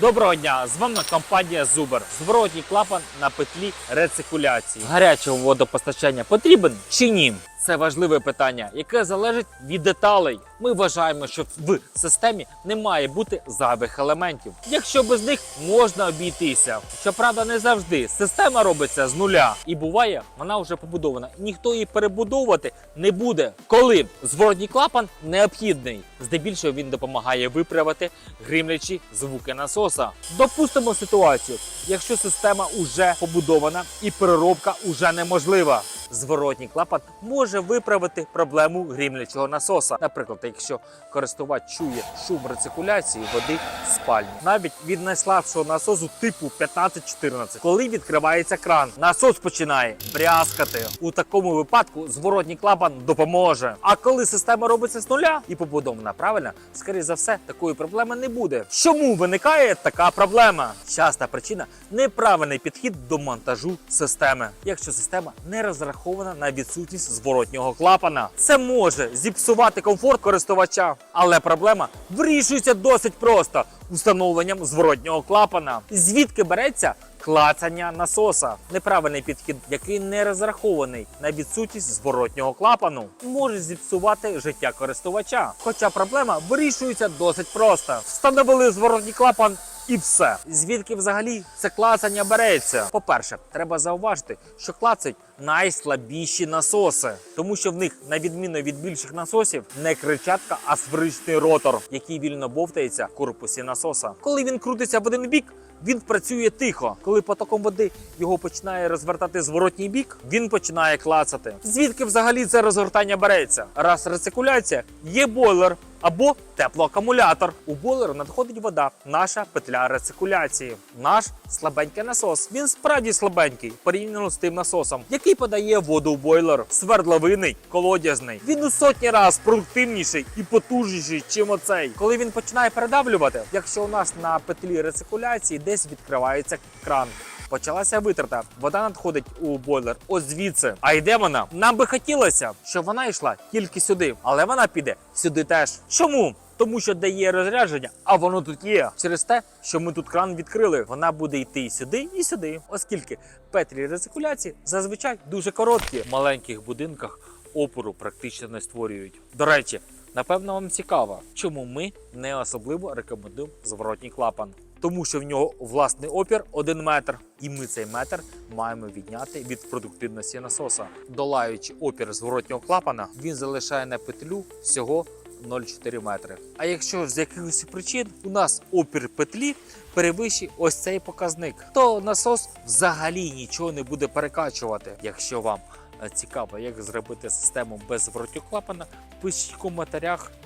Доброго дня! З вами компанія Зубер. Зворотній клапан на петлі рецикуляції. Гарячого водопостачання потрібен чи ні? Це важливе питання, яке залежить від деталей. Ми вважаємо, що в системі не має бути зайвих елементів. Якщо без них можна обійтися. Щоправда, не завжди. Система робиться з нуля. І буває, вона вже побудована. Ніхто її перебудовувати не буде. Коли зворотній клапан необхідний. Здебільшого він допомагає виправити гримлячі звуки насоса. Допустимо ситуацію, якщо система уже побудована і переробка уже неможлива. Зворотній клапан може виправити проблему грімлячого насоса. Наприклад, якщо користувач чує шум рециркуляції води в спальні, навіть від найслабшого насосу типу 15-14, коли відкривається кран, насос починає брязкати. У такому випадку зворотній клапан допоможе. А коли система робиться з нуля і побудована правильно, скоріше за все, такої проблеми не буде. Чому виникає така проблема? Часта причина неправильний підхід до монтажу системи, якщо система не розрахована на відсутність зворотнього клапана. Це може зіпсувати комфорт користувача, але проблема вирішується досить просто установленням зворотнього клапана. Звідки береться? Клацання насоса, неправильний підхід, який не розрахований на відсутність зворотнього клапану, може зіпсувати життя користувача. Хоча проблема вирішується досить просто. Встановили зворотній клапан і все. Звідки взагалі це клацання береться? По-перше, треба зауважити, що клацають найслабіші насоси, тому що в них, на відміну від більших насосів, не кричатка, а сферичний ротор, який вільно бовтається в корпусі насоса. Коли він крутиться в один бік. Він працює тихо. Коли потоком води його починає розвертати зворотній бік, він починає клацати. Звідки взагалі це розгортання береться? Раз рецикуляція, є бойлер або теплоакумулятор. У бойлер надходить вода, наша петля рецикуляції, наш слабенький насос. Він справді слабенький порівняно з тим насосом, який подає воду в бойлер. Свердловинний, колодязний. Він у сотні раз продуктивніший і потужніший, чим оцей. Коли він починає передавлювати, якщо у нас на петлі рецикуляції десь відкривається кран. Почалася витрата. Вода надходить у бойлер. Ось звідси. А йде вона. Нам би хотілося, щоб вона йшла тільки сюди, але вона піде сюди теж. Чому? Тому що де є розрядження, а воно тут є. Через те, що ми тут кран відкрили, вона буде йти і сюди, і сюди, оскільки петлі рецикуляції зазвичай дуже короткі. В маленьких будинках опору практично не створюють. До речі, напевно, вам цікаво, чому ми не особливо рекомендуємо зворотній клапан. Тому що в нього власний опір 1 метр, і ми цей метр маємо відняти від продуктивності насоса. Долаючи опір зворотнього клапана, він залишає на петлю всього 0,4 метри. А якщо з якихось причин у нас опір петлі перевищить ось цей показник, то насос взагалі нічого не буде перекачувати. Якщо вам е, цікаво, як зробити систему без зворотнього клапана, пишіть в коментарях.